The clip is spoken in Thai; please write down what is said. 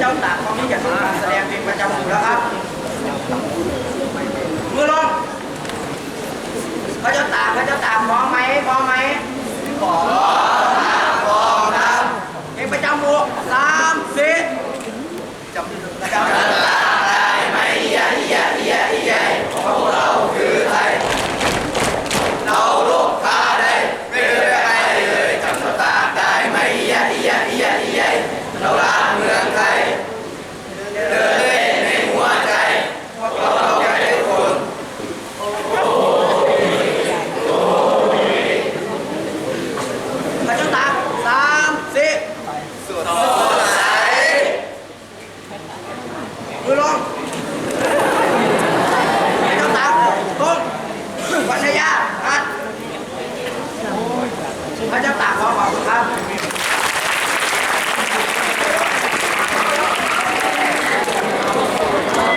เจ้าตากของนี้จะทำการแสดงเป็นประจำอยู่แล้วครับมือลงพระเจ้าตากพระเจ้าตากพร้อมไหมพร้อมไหมพร้อมพร้อมครับเห็นประจำหมู่สามสิบจำได้ ไปจนตาสามสิบสดใสมือลง